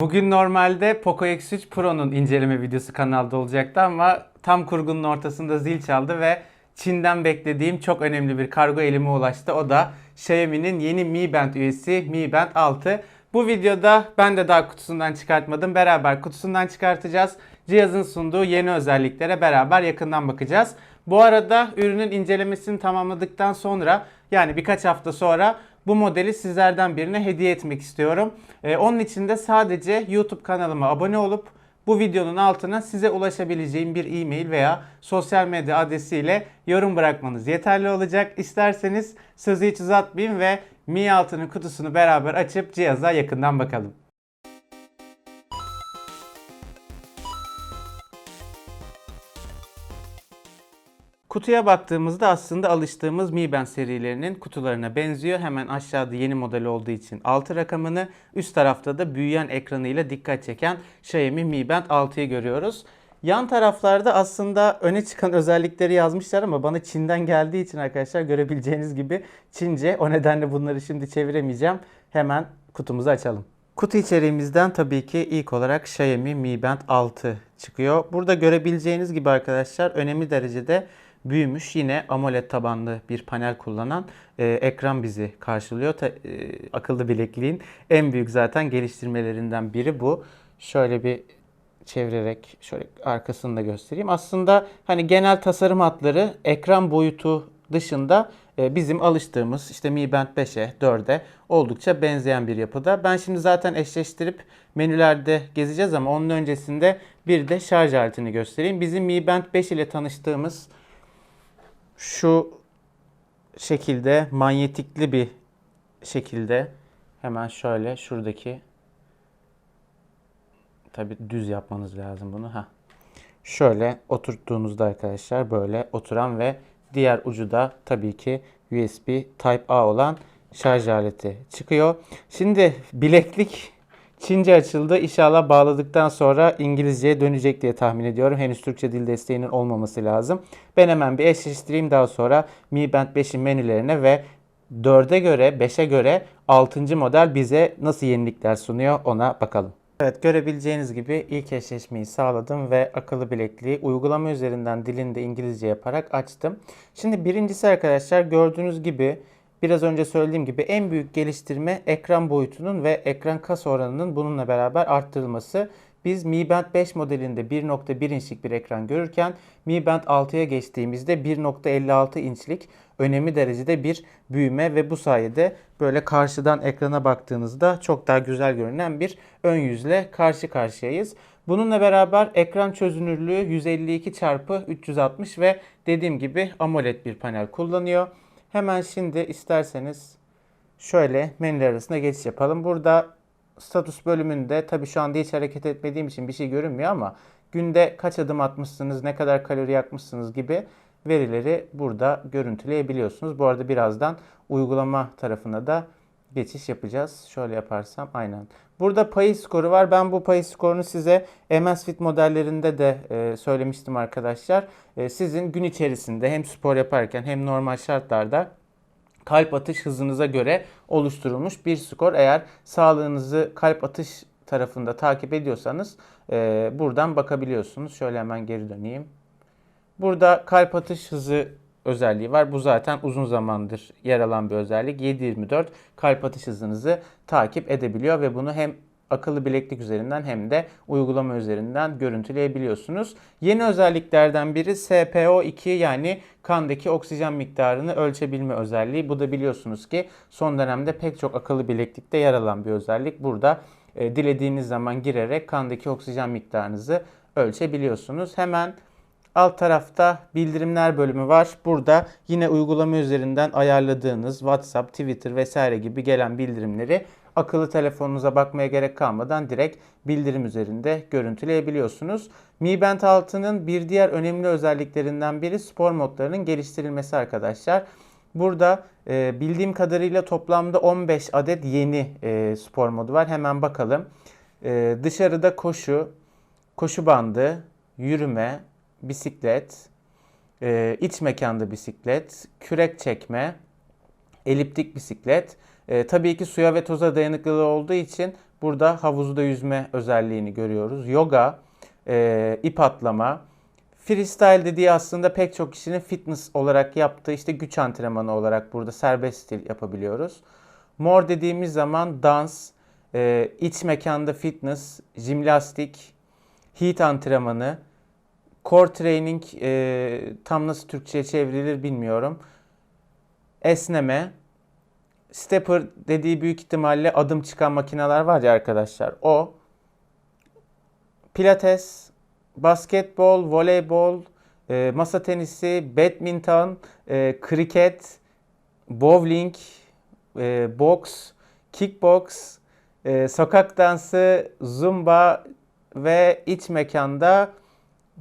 Bugün normalde Poco X3 Pro'nun inceleme videosu kanalda olacaktı ama tam kurgunun ortasında zil çaldı ve Çin'den beklediğim çok önemli bir kargo elime ulaştı. O da Xiaomi'nin yeni Mi Band üyesi Mi Band 6. Bu videoda ben de daha kutusundan çıkartmadım. Beraber kutusundan çıkartacağız. Cihazın sunduğu yeni özelliklere beraber yakından bakacağız. Bu arada ürünün incelemesini tamamladıktan sonra yani birkaç hafta sonra bu modeli sizlerden birine hediye etmek istiyorum. Ee, onun için de sadece YouTube kanalıma abone olup bu videonun altına size ulaşabileceğim bir e-mail veya sosyal medya adresiyle yorum bırakmanız yeterli olacak. İsterseniz sözü hiç uzatmayayım ve Mi 6'nın kutusunu beraber açıp cihaza yakından bakalım. Kutuya baktığımızda aslında alıştığımız Mi Band serilerinin kutularına benziyor. Hemen aşağıda yeni model olduğu için 6 rakamını, üst tarafta da büyüyen ekranıyla dikkat çeken Xiaomi Mi Band 6'yı görüyoruz. Yan taraflarda aslında öne çıkan özellikleri yazmışlar ama bana Çin'den geldiği için arkadaşlar görebileceğiniz gibi Çince. O nedenle bunları şimdi çeviremeyeceğim. Hemen kutumuzu açalım. Kutu içeriğimizden tabii ki ilk olarak Xiaomi Mi Band 6 çıkıyor. Burada görebileceğiniz gibi arkadaşlar önemli derecede büyümüş yine AMOLED tabanlı bir panel kullanan e, ekran bizi karşılıyor. Ta- e, akıllı bilekliğin en büyük zaten geliştirmelerinden biri bu. Şöyle bir çevirerek şöyle arkasını da göstereyim. Aslında hani genel tasarım hatları ekran boyutu dışında e, bizim alıştığımız işte Mi Band 5'e, 4'e oldukça benzeyen bir yapıda. Ben şimdi zaten eşleştirip menülerde gezeceğiz ama onun öncesinde bir de şarj aletini göstereyim. Bizim Mi Band 5 ile tanıştığımız şu şekilde manyetikli bir şekilde hemen şöyle şuradaki tabi düz yapmanız lazım bunu ha. Şöyle oturttuğunuzda arkadaşlar böyle oturan ve diğer ucu da tabii ki USB Type A olan şarj aleti çıkıyor. Şimdi bileklik Çince açıldı. İnşallah bağladıktan sonra İngilizceye dönecek diye tahmin ediyorum. Henüz Türkçe dil desteğinin olmaması lazım. Ben hemen bir eşleştireyim daha sonra Mi Band 5'in menülerine ve 4'e göre 5'e göre 6. model bize nasıl yenilikler sunuyor ona bakalım. Evet görebileceğiniz gibi ilk eşleşmeyi sağladım ve akıllı bilekliği uygulama üzerinden dilini de İngilizce yaparak açtım. Şimdi birincisi arkadaşlar gördüğünüz gibi biraz önce söylediğim gibi en büyük geliştirme ekran boyutunun ve ekran kas oranının bununla beraber arttırılması. Biz Mi Band 5 modelinde 1.1 inçlik bir ekran görürken Mi Band 6'ya geçtiğimizde 1.56 inçlik önemli derecede bir büyüme ve bu sayede böyle karşıdan ekrana baktığınızda çok daha güzel görünen bir ön yüzle karşı karşıyayız. Bununla beraber ekran çözünürlüğü 152 x 360 ve dediğim gibi AMOLED bir panel kullanıyor. Hemen şimdi isterseniz şöyle menüler arasında geçiş yapalım. Burada status bölümünde tabi şu anda hiç hareket etmediğim için bir şey görünmüyor ama günde kaç adım atmışsınız, ne kadar kalori yakmışsınız gibi verileri burada görüntüleyebiliyorsunuz. Bu arada birazdan uygulama tarafına da geçiş yapacağız. Şöyle yaparsam aynen. Burada payı skoru var. Ben bu payı skorunu size MS Fit modellerinde de e, söylemiştim arkadaşlar. E, sizin gün içerisinde hem spor yaparken hem normal şartlarda kalp atış hızınıza göre oluşturulmuş bir skor. Eğer sağlığınızı kalp atış tarafında takip ediyorsanız e, buradan bakabiliyorsunuz. Şöyle hemen geri döneyim. Burada kalp atış hızı özelliği var. Bu zaten uzun zamandır yer alan bir özellik. 7/24 kalp atış hızınızı takip edebiliyor ve bunu hem akıllı bileklik üzerinden hem de uygulama üzerinden görüntüleyebiliyorsunuz. Yeni özelliklerden biri SPO2 yani kandaki oksijen miktarını ölçebilme özelliği. Bu da biliyorsunuz ki son dönemde pek çok akıllı bileklikte yer alan bir özellik. Burada e, dilediğiniz zaman girerek kandaki oksijen miktarınızı ölçebiliyorsunuz. Hemen Alt tarafta bildirimler bölümü var. Burada yine uygulama üzerinden ayarladığınız WhatsApp, Twitter vesaire gibi gelen bildirimleri akıllı telefonunuza bakmaya gerek kalmadan direkt bildirim üzerinde görüntüleyebiliyorsunuz. Mi Band 6'nın bir diğer önemli özelliklerinden biri spor modlarının geliştirilmesi arkadaşlar. Burada e, bildiğim kadarıyla toplamda 15 adet yeni e, spor modu var. Hemen bakalım. E, dışarıda koşu, koşu bandı, yürüme, bisiklet, e, iç mekanda bisiklet, kürek çekme, eliptik bisiklet. E, tabii ki suya ve toza dayanıklılığı olduğu için Burada havuzda yüzme özelliğini görüyoruz. Yoga, e, ip atlama, freestyle dediği aslında pek çok kişinin fitness olarak yaptığı işte güç antrenmanı olarak burada serbest stil yapabiliyoruz. More dediğimiz zaman dans, e, iç mekanda fitness, jimnastik, heat antrenmanı, core training e, tam nasıl Türkçe'ye çevrilir bilmiyorum. Esneme, stepper dediği büyük ihtimalle adım çıkan makineler var ya arkadaşlar. O. Pilates, basketbol, voleybol, e, masa tenisi, badminton, e, kriket, bowling, e, boks, kickbox, e, sokak dansı, zumba ve iç mekanda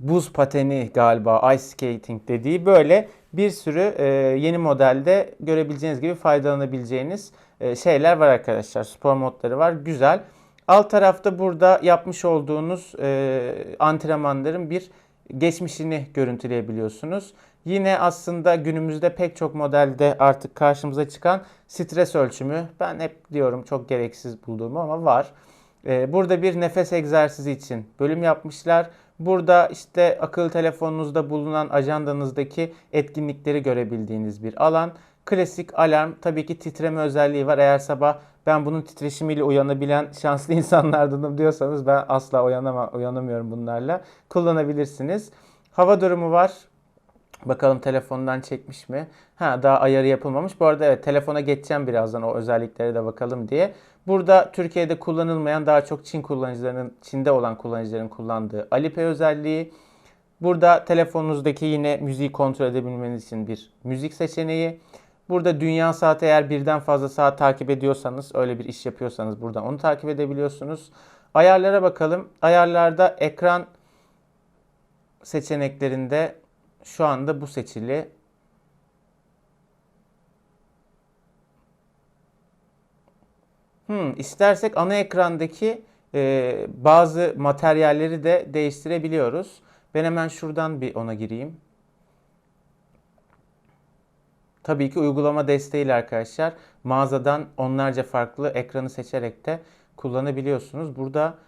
buz pateni galiba ice skating dediği böyle bir sürü e, yeni modelde görebileceğiniz gibi faydalanabileceğiniz e, şeyler var arkadaşlar. Spor modları var. Güzel. Alt tarafta burada yapmış olduğunuz e, antrenmanların bir geçmişini görüntüleyebiliyorsunuz. Yine aslında günümüzde pek çok modelde artık karşımıza çıkan stres ölçümü. Ben hep diyorum çok gereksiz bulduğumu ama var. E, burada bir nefes egzersizi için bölüm yapmışlar. Burada işte akıllı telefonunuzda bulunan ajandanızdaki etkinlikleri görebildiğiniz bir alan. Klasik alarm tabii ki titreme özelliği var. Eğer sabah ben bunun titreşimiyle uyanabilen şanslı insanlardanım diyorsanız ben asla uyanama, uyanamıyorum bunlarla. Kullanabilirsiniz. Hava durumu var. Bakalım telefondan çekmiş mi? Ha daha ayarı yapılmamış. Bu arada evet telefona geçeceğim birazdan o özelliklere de bakalım diye. Burada Türkiye'de kullanılmayan daha çok Çin kullanıcılarının, Çin'de olan kullanıcıların kullandığı Alipay özelliği. Burada telefonunuzdaki yine müziği kontrol edebilmeniz için bir müzik seçeneği. Burada dünya saati eğer birden fazla saat takip ediyorsanız, öyle bir iş yapıyorsanız buradan onu takip edebiliyorsunuz. Ayarlara bakalım. Ayarlarda ekran seçeneklerinde şu anda bu seçili. Hmm, istersek ana ekrandaki e, bazı materyalleri de değiştirebiliyoruz. Ben hemen şuradan bir ona gireyim. Tabii ki uygulama desteğiyle arkadaşlar mağazadan onlarca farklı ekranı seçerek de kullanabiliyorsunuz. Burada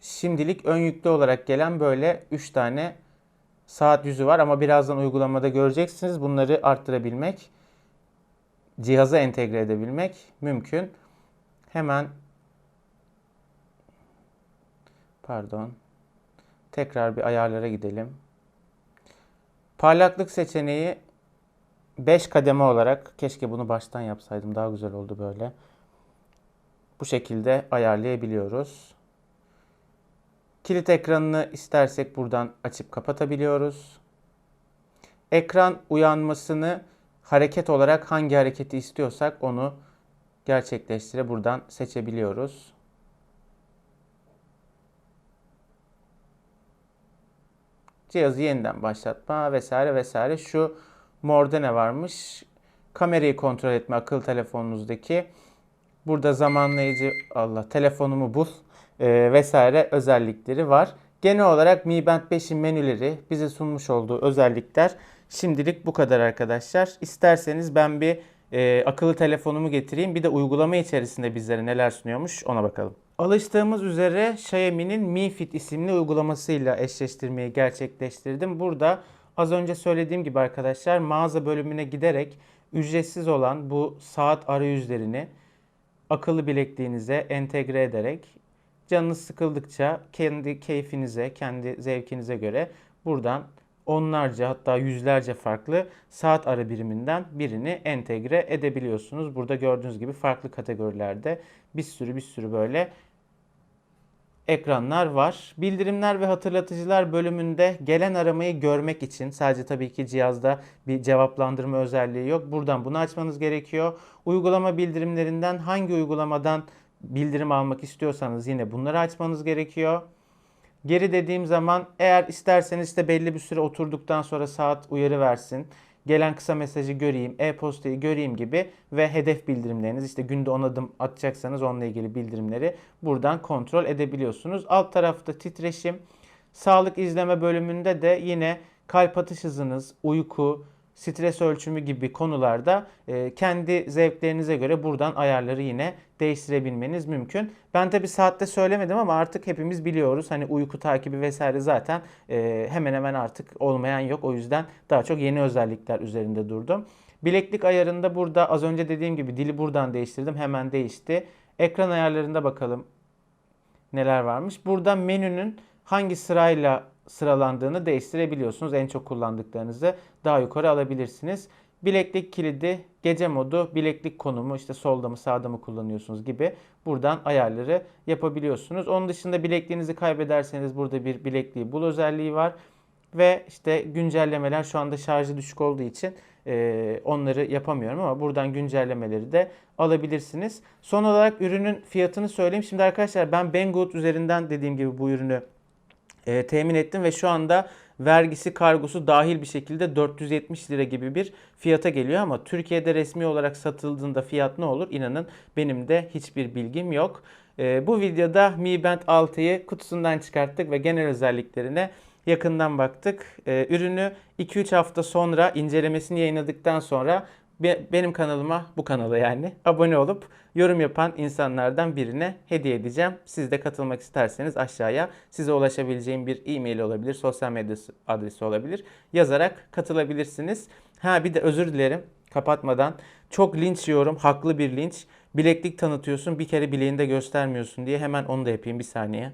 şimdilik ön yüklü olarak gelen böyle 3 tane saat yüzü var ama birazdan uygulamada göreceksiniz. Bunları arttırabilmek, cihaza entegre edebilmek mümkün. Hemen pardon. Tekrar bir ayarlara gidelim. Parlaklık seçeneği 5 kademe olarak keşke bunu baştan yapsaydım daha güzel oldu böyle. Bu şekilde ayarlayabiliyoruz. Kilit ekranını istersek buradan açıp kapatabiliyoruz. Ekran uyanmasını hareket olarak hangi hareketi istiyorsak onu gerçekleştire buradan seçebiliyoruz. Cihazı yeniden başlatma vesaire vesaire. Şu morda ne varmış? Kamerayı kontrol etme akıllı telefonunuzdaki. Burada zamanlayıcı Allah telefonumu bul e, vesaire özellikleri var. Genel olarak Mi Band 5'in menüleri bize sunmuş olduğu özellikler şimdilik bu kadar arkadaşlar. İsterseniz ben bir e, akıllı telefonumu getireyim. Bir de uygulama içerisinde bizlere neler sunuyormuş ona bakalım. Alıştığımız üzere Xiaomi'nin Mi Fit isimli uygulamasıyla eşleştirmeyi gerçekleştirdim. Burada az önce söylediğim gibi arkadaşlar mağaza bölümüne giderek ücretsiz olan bu saat arayüzlerini akıllı bilekliğinize entegre ederek canınız sıkıldıkça kendi keyfinize, kendi zevkinize göre buradan onlarca hatta yüzlerce farklı saat ara biriminden birini entegre edebiliyorsunuz. Burada gördüğünüz gibi farklı kategorilerde bir sürü bir sürü böyle ekranlar var. Bildirimler ve hatırlatıcılar bölümünde gelen aramayı görmek için sadece tabii ki cihazda bir cevaplandırma özelliği yok. Buradan bunu açmanız gerekiyor. Uygulama bildirimlerinden hangi uygulamadan bildirim almak istiyorsanız yine bunları açmanız gerekiyor. Geri dediğim zaman eğer isterseniz de belli bir süre oturduktan sonra saat uyarı versin. Gelen kısa mesajı göreyim, e-postayı göreyim gibi ve hedef bildirimleriniz işte günde 10 adım atacaksanız onunla ilgili bildirimleri buradan kontrol edebiliyorsunuz. Alt tarafta titreşim, sağlık izleme bölümünde de yine kalp atış hızınız, uyku, stres ölçümü gibi konularda e, kendi zevklerinize göre buradan ayarları yine değiştirebilmeniz mümkün. Ben tabi saatte söylemedim ama artık hepimiz biliyoruz. Hani uyku takibi vesaire zaten e, hemen hemen artık olmayan yok. O yüzden daha çok yeni özellikler üzerinde durdum. Bileklik ayarında burada az önce dediğim gibi dili buradan değiştirdim. Hemen değişti. Ekran ayarlarında bakalım neler varmış. Burada menünün hangi sırayla sıralandığını değiştirebiliyorsunuz. En çok kullandıklarınızı daha yukarı alabilirsiniz. Bileklik kilidi, gece modu, bileklik konumu işte solda mı sağda mı kullanıyorsunuz gibi buradan ayarları yapabiliyorsunuz. Onun dışında bilekliğinizi kaybederseniz burada bir bilekliği bul özelliği var. Ve işte güncellemeler şu anda şarjı düşük olduğu için e, onları yapamıyorum ama buradan güncellemeleri de alabilirsiniz. Son olarak ürünün fiyatını söyleyeyim. Şimdi arkadaşlar ben Banggood üzerinden dediğim gibi bu ürünü e, temin ettim ve şu anda vergisi kargosu dahil bir şekilde 470 lira gibi bir fiyata geliyor ama Türkiye'de resmi olarak satıldığında fiyat ne olur inanın benim de hiçbir bilgim yok. E, bu videoda Mi Band 6'yı kutusundan çıkarttık ve genel özelliklerine yakından baktık. E, ürünü 2-3 hafta sonra incelemesini yayınladıktan sonra benim kanalıma bu kanala yani abone olup yorum yapan insanlardan birine hediye edeceğim. Siz de katılmak isterseniz aşağıya size ulaşabileceğim bir e-mail olabilir, sosyal medya adresi olabilir. Yazarak katılabilirsiniz. Ha bir de özür dilerim kapatmadan. Çok linç yiyorum, haklı bir linç. Bileklik tanıtıyorsun, bir kere bileğinde göstermiyorsun diye hemen onu da yapayım bir saniye.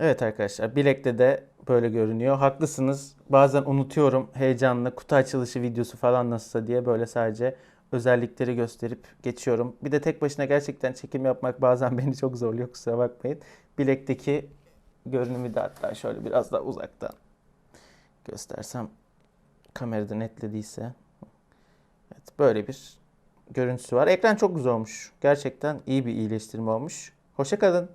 Evet arkadaşlar bilekte de böyle görünüyor. Haklısınız. Bazen unutuyorum heyecanla kutu açılışı videosu falan nasılsa diye böyle sadece özellikleri gösterip geçiyorum. Bir de tek başına gerçekten çekim yapmak bazen beni çok zorluyor kusura bakmayın. Bilekteki görünümü de hatta şöyle biraz daha uzaktan göstersem kamerada netlediyse. Evet böyle bir görüntüsü var. Ekran çok güzel olmuş. Gerçekten iyi bir iyileştirme olmuş. Hoşça kalın.